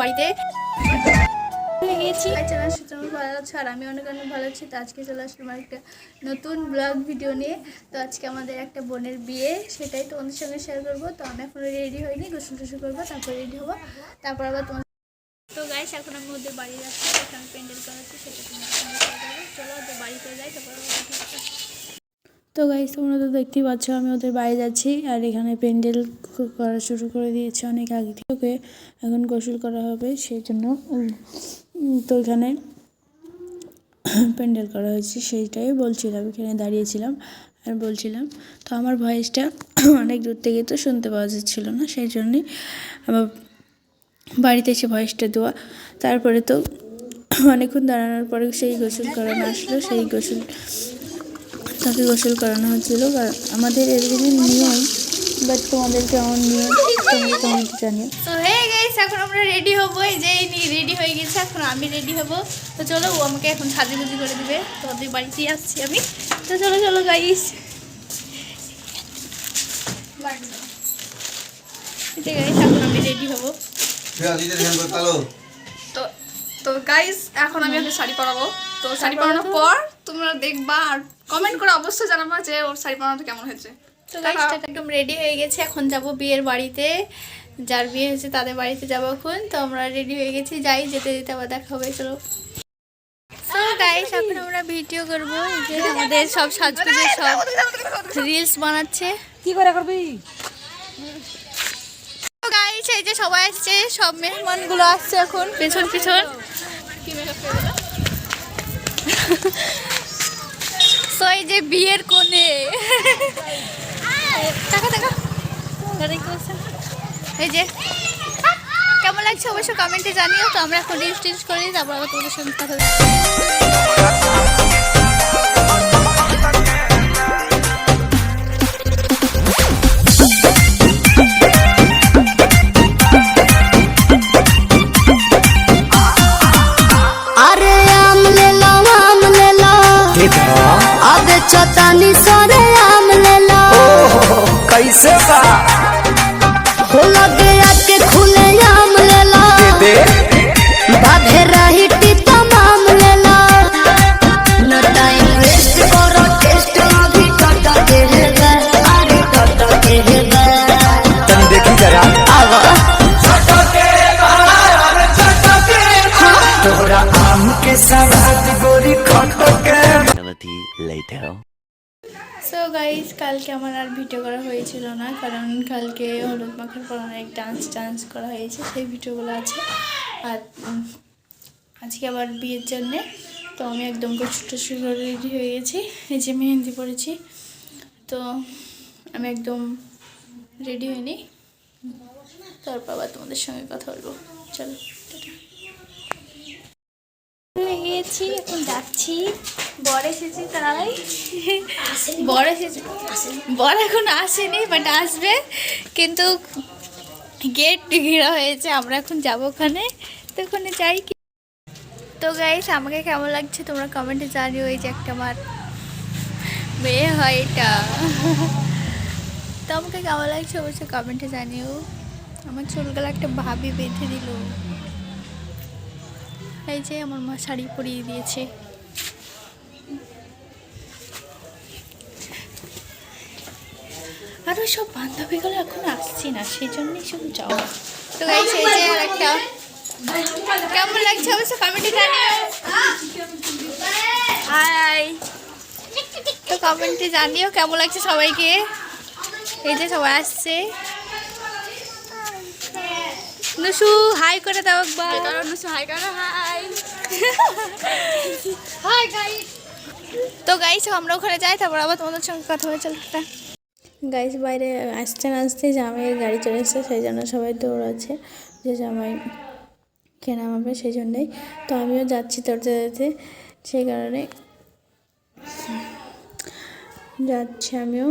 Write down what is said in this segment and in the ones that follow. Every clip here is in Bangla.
বাড়িতে। ভালো আছো আর আমি অনেক অনেক ভালো আছি। তো আজকে চলে আসলাম একটা নতুন ব্লগ ভিডিও নিয়ে। তো আজকে আমাদের একটা বোনের বিয়ে সেটাই তোমাদের সঙ্গে শেয়ার করব। তো আমি এখন রেডি হইনি গোসল টোসল করব তারপর রেডি হব। তারপর আবার তোমার তো গাইস এখন আমি ওদের বাড়ি যাচ্ছি এখানে প্যান্ডেল করাচ্ছি সেটা সঙ্গে চলো ওদের বাড়িতে যাই তারপর। তো গাইজ তোমরা তো দেখতেই পাচ্ছ, আমি ওদের বাড়ি যাচ্ছি, আর এখানে প্যান্ডেল করা শুরু করে দিয়েছে অনেক আগে থেকে। এখন গোসল করা হবে, সেই জন্য তো এখানে প্যান্ডেল করা হয়েছে, সেইটাই বলছিলাম, এখানে দাঁড়িয়েছিলাম আর বলছিলাম। তো আমার ভয়েসটা অনেক দূর থেকে তো শুনতে পাওয়া যাচ্ছিল না, সেই জন্যই আমার বাড়িতে এসে ভয়েসটা দেওয়া। তারপরে তো অনেকক্ষণ দাঁড়ানোর পরে সেই গোসল করানো আসলো, সেই গোসল তাকে গোসল করানো হচ্ছিল। কারণ আমাদের এরকমই নিয়ম বাট তোমাদের কেমন নিয়ম তোমরা কেমন জানিও। তো হয়ে গেছে এখন আমরা রেডি হব। এই যে রেডি হয়ে গেছে এখন আমি রেডি হব। তো চলো ও আমাকে এখন সাজুগুজি করে দিবে। তো ওদের বাড়িতেই আসছি আমি। তো চলো চলো গাইস ঠিক আছে এখন আমি রেডি হব। তো তো গাইস এখন আমি ওকে শাড়ি পরাবো। তো শাড়ি পরানোর পর তোমরা দেখবা আর কমেন্ট করে অবশ্যই জানাবা যে ওর শাড়ি পরানোটা কেমন হয়েছে। তো গাইস একদম রেডি হয়ে গেছে। এখন যাব বিয়ের বাড়িতে। যার বিয়ে হয়েছে তাদের বাড়িতে যাব এখন। তো আমরা রেডি হয়ে গেছি। যাই যেতে যেতে আবার দেখা হবে চলো। গাইস এখন আমরা ভিডিও করব। এই যে আমাদের সব সাজগুজে সব রিলস বানাচ্ছে। কি করে করবি? গাইস এই যে সবাই আসছে সব মেহমানগুলো আসছে এখন। পেছন পেছন। তো এই যে বিয়ের কোণে। টাকা টাকা এই যে কেমন লাগছে অবশ্য কমেন্টে জানিও। তো আমরা এখন রিলস টিলস করি তারপর আবার তোমাদের সঙ্গে কথা लगे आके खुले आम लेला। बाधे रही टीता माम लेला। न टाइम वेस्ट करो टेस्ट अभी टटा के हेगा अरे टटा के हेगा तुम देखी जरा। आवा। छटो के बाहर अरे छटो के तोरा आम के सवाद गोरी खटो के Later. সো গাইস কালকে আমার আর ভিডিও করা হয়েছিল না, কারণ কালকে হলুদ মাখার পর অনেক ডান্স টান্স করা হয়েছে, সেই ভিডিওগুলো আছে। আর আজকে আবার বিয়ের জন্যে, তো আমি একদম ছোটো ছোটো রেডি হয়ে গেছি, এই যে মেহেন্দি পড়েছি তো আমি একদম রেডি হইনি। তারপর আবার তোমাদের সঙ্গে কথা বলব। চলো গিয়েছি এখন যাচ্ছি। বর এখন আসেনি বাট আসবে। কিন্তু গেট ঘেরা হয়েছে, আমরা এখন যাব ওখানে। তো ওখানে যাই কি। তো গাইস আমাকে কেমন লাগছে তোমরা কমেন্টে জানিও, এই যে একটা আমার মেয়ে হয় এটা। তো আমাকে কেমন লাগছে অবশ্যই কমেন্টে জানিও। আমার চুলগুলো একটা ভাবি বেঁধে দিল। এই যে আমার মা শাড়ি পরিয়ে দিয়েছে। আর ওই সব বান্ধবীগুলো এখন আসছি না সেই জন্যই শুধু যাওয়া তো যে এই যে আর একটা কেমন লাগছে অবশ্য কমেন্টে জানিও হাই তো কমেন্টে জানিও কেমন লাগছে সবাইকে এই যে সবাই আসছে নুসু হাই করে দাও একবার কারণ হাই কারণ হাই তো গাইস আমরা ওখানে যাই তারপর আবার তোমাদের সঙ্গে কথা হয়ে চলো গাইজ বাইরে আসতে না আসতে জামাইয়ের গাড়ি চলে এসছে, সেই জন্য সবাই দৌড়াচ্ছে, যে জামাই কেনা হবে সেই জন্যই। তো আমিও যাচ্ছি দৌড়তে যেতে সেই কারণে যাচ্ছি আমিও।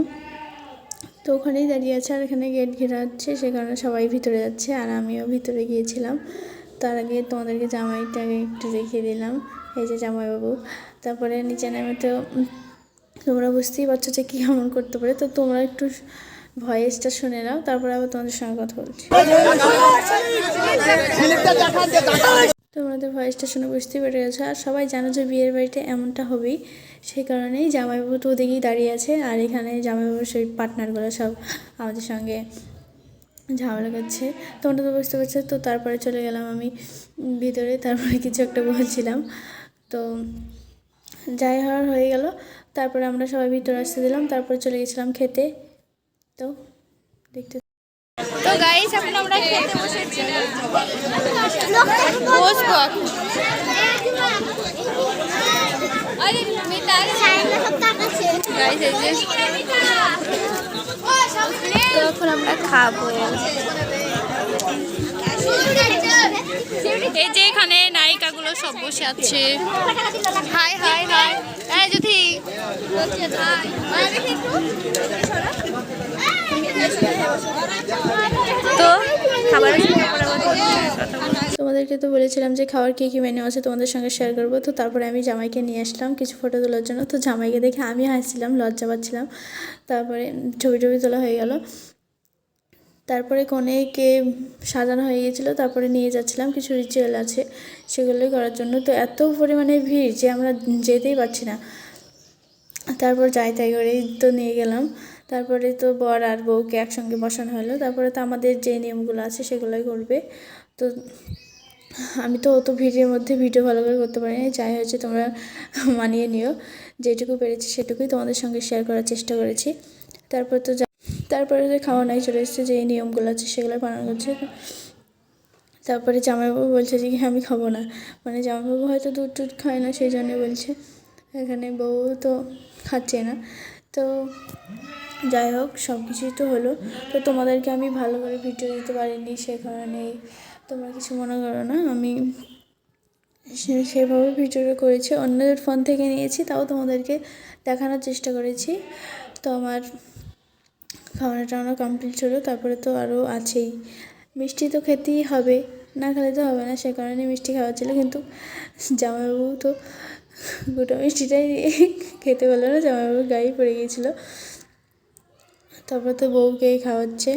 তো ওখানেই দাঁড়িয়ে আছে আর এখানে গেট ঘেরা হচ্ছে সে কারণে সবাই ভিতরে যাচ্ছে আর আমিও ভিতরে গিয়েছিলাম। তার আগে তোমাদেরকে জামাইটাকে একটু দেখিয়ে দিলাম, এই যে জামাইবাবু। তারপরে নিচে নামে তো তোমরা বুঝতেই পারছ যে কী কেমন করতে পারে। তো তোমরা একটু ভয়েসটা শুনে নাও, তারপরে আবার তোমাদের সঙ্গে কথা বলছি। তোমাদের ভয়েসটা শুনে বুঝতে পেরে গেছো। আর সবাই জানো যে বিয়ের বাড়িতে এমনটা হবেই, সেই কারণেই জামাইবাবু তো ওদিকেই দাঁড়িয়ে আছে, আর এখানে জামাইবাবুর সেই পার্টনারগুলো সব আমাদের সঙ্গে ঝামেলা করছে। তোমরা তো বুঝতে পারছ, তো তারপরে চলে গেলাম আমি ভিতরে, তারপরে কিছু একটা বলছিলাম। তো যাই হওয়ার হয়ে গেল। তারপরে আমরা সবাই ভিতরে আসতে দিলাম, তারপর চলে গেছিলাম খেতে। তো দেখতে তো গাইস এখন আমরা খেতে বসেছি। বসবো এখন। আমরা খাব। এই যে এখানে নায়িকাগুলো সব বসে আছে। Hi hi hi. হ্যাঁ যদি তো, খাবার তোমাদেরকে তো বলেছিলাম যে খাওয়ার কী কী মেনু আছে তোমাদের সঙ্গে শেয়ার করব। তো তারপরে আমি জামাইকে নিয়ে আসলাম কিছু ফটো তোলার জন্য। তো জামাইকে দেখে আমি হাসছিলাম, লজ্জা পাচ্ছিলাম। তারপরে ছবি টবি তোলা হয়ে গেল। তারপরে কনেকে সাজানো হয়ে গেছিল, তারপরে নিয়ে যাচ্ছিলাম, কিছু রিচুয়াল আছে সেগুলোই করার জন্য। তো এত পরিমাণে ভিড় যে আমরা যেতেই পারছি না। তারপর যাই তাই করেই তো নিয়ে গেলাম। তারপরে তো বর আর বউকে একসঙ্গে বসানো হলো। তারপরে তো আমাদের যে নিয়মগুলো আছে সেগুলোই করবে। তো আমি তো অত ভিড়ের মধ্যে ভিডিও ভালো করে করতে পারিনি। যাই হয়েছে তোমরা মানিয়ে নিও। যেটুকু পেরেছি সেটুকুই তোমাদের সঙ্গে শেয়ার করার চেষ্টা করেছি। তারপর তো তারপরে যে খাওয়া নাই, চলে এসেছে, যে নিয়মগুলো আছে, সেগুলো পালন করছে। তারপরে জামাইবাবু বলছে যে কি আমি খাব না। মানে জামাইবাবু হয়তো দুধ টুধ খায় না, সেই জন্যে বলছে। এখানে বউ তো খাচ্ছে না। তো যাই হোক সব কিছুই তো হলো। তো তোমাদেরকে আমি ভালো করে ভিডিও দিতে পারিনি সে কারণেই। তোমরা কিছু মনে করো না, আমি সেভাবে ভিডিওটা করেছি। অন্যদের ফোন থেকে নিয়েছি, তাও তোমাদেরকে দেখানোর চেষ্টা করেছি। তো আমার খাওয়ানো টাওয়ানো কমপ্লিট হলো, তারপরে তো আরও আছেই। মিষ্টি তো খেতেই হবে, না খেলে তো হবে না, সে কারণে মিষ্টি খাওয়া ছিল কিন্তু জামাইবাবু তো গোটা মিষ্টিটাই খেতে পারল না, জামাইবাবুর গায়ে পড়ে গিয়েছিল। তারপরে তো বউকে খাওয়াচ্ছে।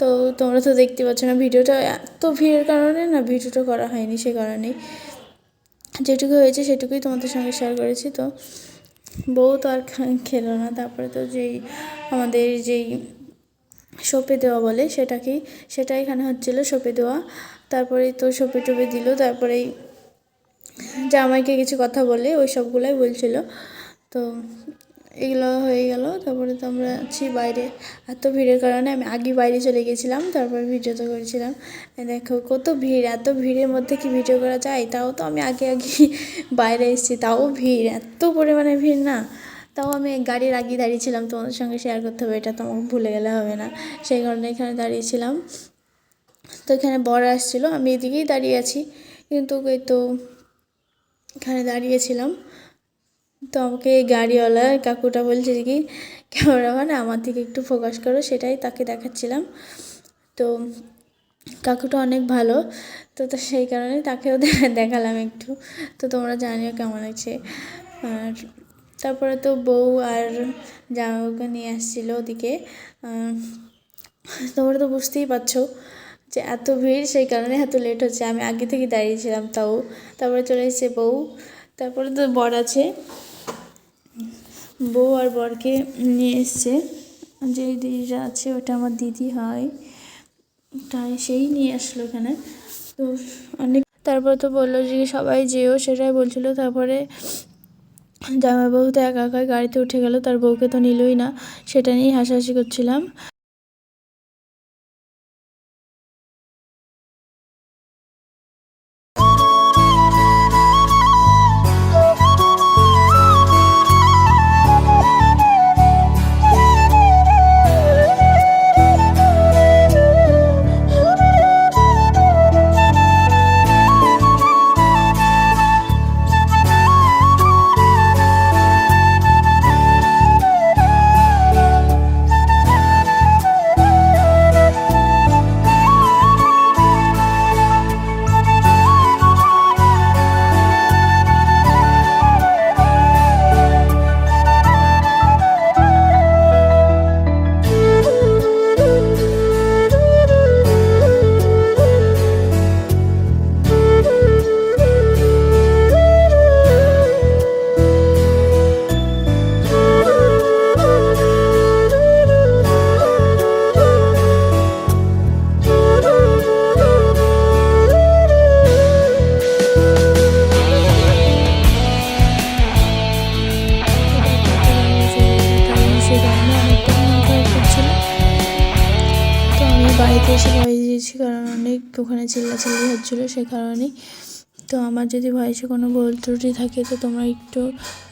তো তোমরা তো দেখতে পাচ্ছ না, ভিডিওটা এত ভিড়ের কারণে না, ভিডিওটা করা হয়নি সে কারণেই। যেটুকু হয়েছে সেটুকুই তোমাদের সঙ্গে শেয়ার করেছি, তো বউ তো আর খেলো না। তারপরে তো যেই, আমাদের যেই সপে দেওয়া বলে সেটাকেই, সেটা এখানে হচ্ছিল সপে দেওয়া। তারপরে তো সপে টপে দিল, তারপরেই জামাইকে কিছু কথা বলে ওই সবগুলোই বলছিল। তো এগুলো হয়ে গেল। তারপরে তো আমরা আছি বাইরে। এত ভিড়ের কারণে আমি আগে বাইরে চলে গেছিলাম, তারপরে তো করেছিলাম। দেখো কত ভিড়, এত ভিড়ের মধ্যে কি ভিডিও করা যায়? তাও তো আমি আগে আগে বাইরে এসেছি, তাও ভিড়, এত পরিমাণে ভিড় না। তাও আমি গাড়ির আগে দাঁড়িয়েছিলাম, তোমাদের সঙ্গে শেয়ার করতে হবে, এটা তোমাকে ভুলে গেলে হবে না। সেই কারণে এখানে দাঁড়িয়েছিলাম। তো এখানে বর আসছিল, আমি এদিকেই দাঁড়িয়ে আছি। কিন্তু এই তো এখানে দাঁড়িয়েছিলাম। তো আমাকে গাড়িওয়ালা কাকুটা বলছে কি ক্যামেরাম্যান আমার দিকে একটু ফোকাস করো। সেটাই তাকে দেখাচ্ছিলাম। তো কাকুটা অনেক ভালো। তো তো সেই কারণে তাকেও দেখালাম একটু। তো তোমরা জানিও কেমন আছে আর তারপরে তো বউ আর জামাইবাবুকে নিয়ে আসছিল ওদিকে। তোমরা তো বুঝতেই পারছ যে এত ভিড়, সেই কারণে এত লেট হচ্ছে। আমি আগে থেকে দাঁড়িয়েছিলাম তাও। তারপরে চলে এসেছে বউ। তারপরে তো বর আছে। বউ আর বরকে নিয়ে এসছে। যে দিদিটা আছে, ওটা আমার দিদি হয়। তাই সেই নিয়ে আসলো এখানে তো অনেক তারপর তো বলল যে সবাই যেও, সেটাই বলছিল। তারপরে জামাইবাবু তো একা একাই গাড়িতে উঠে গেল। তার বউকে তো নিলই না। সেটা নিয়েই হাসাহাসি করছিলাম। বাড়িতে এসে ভয়েস দিয়েছি, কারণ অনেক ওখানে চিল্লাচিল্লি হচ্ছিল সে কারণেই। তো আমার যদি ভয়েসে কোনো ভুল ত্রুটি থাকে, তো তোমরা একটু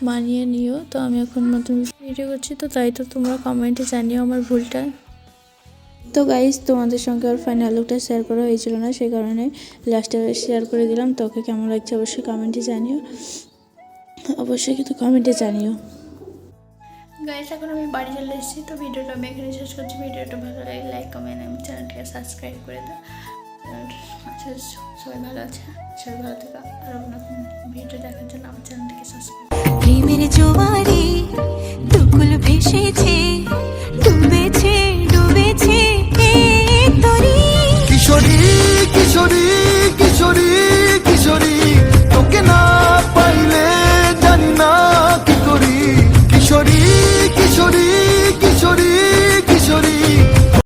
মানিয়ে নিও। তো আমি এখন নতুন ভিডিও করছি, তো তাই তো তোমরা কমেন্টে জানিও আমার ভুলটা। তো গাইজ তোমাদের সঙ্গে আর ফাইনাল লুকটা শেয়ার করা হয়েছিল না সেই কারণে লাস্টে শেয়ার করে দিলাম। তোকে কেমন লাগছে অবশ্যই কমেন্টে জানিও। অবশ্যই কিন্তু কমেন্টে জানিও। গাইস এখন আমি বাড়ি চলে এসেছি, তো ভিডিওটা আমি এখানে শেষ করছি। ভিডিওটা ভালো লাগে লাইক কমেন্ট আমি চ্যানেলটাকে সাবস্ক্রাইব করে দাও। আচ্ছা সবাই ভালো আছে? সবাই ভালো থাকা। আর নতুন ভিডিও দেখার জন্য আমার চ্যানেলটাকে সাবস্ক্রাইব প্রেমের জোয়ারে, দুকুল ভেসেছে।